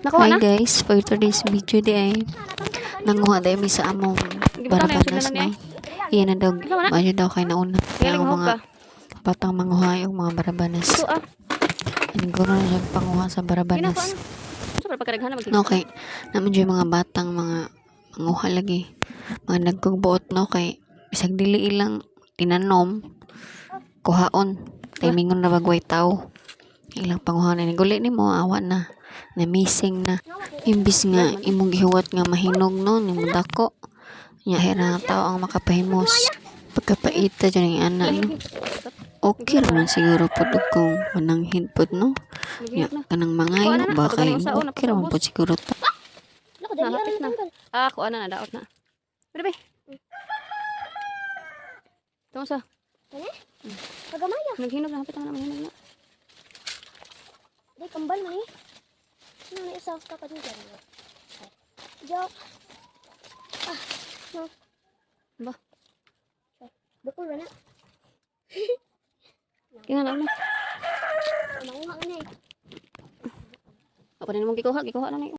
Nakuha Hi na? guys, for today's video di ay nanguha dahil may sa among Gibutan na. Iyan na daw, mayo daw kay nauna. Kaya ang mga batang manguha yung mga barabanas. So ah. Siguro na siya panguha sa Ginakuha barabanas. na. So para pagkaraghan na mag No, kay naman yung mga batang mga manguha lagi. Mga nagkugbuot no kay bisag dili ilang tinanom kuhaon. Timingon na bagway tao. Ilang panguha na guli ni mo awa na na missing na imbis nga imong gihuwat nga mahinog no ni mo dako nya hera nga tao ang makapahimos pagkapaita dyan yung ana no okay ra man siguro po kung mananghid po no nya kanang mangayo ba kay okay ra man po siguro dali Nahapit na. Ah, kuha na na daot na. Pero be. Tungo sa. Kagamaya. Naghinog na hapit na maghinog na. Di, kambal man eh. Ano na isa ka pa dito? Joke. Ah, no. Ba? Bukol na na. Kinga na na. Manguha ka na eh. Apa na mong gikuha, gikuha na na.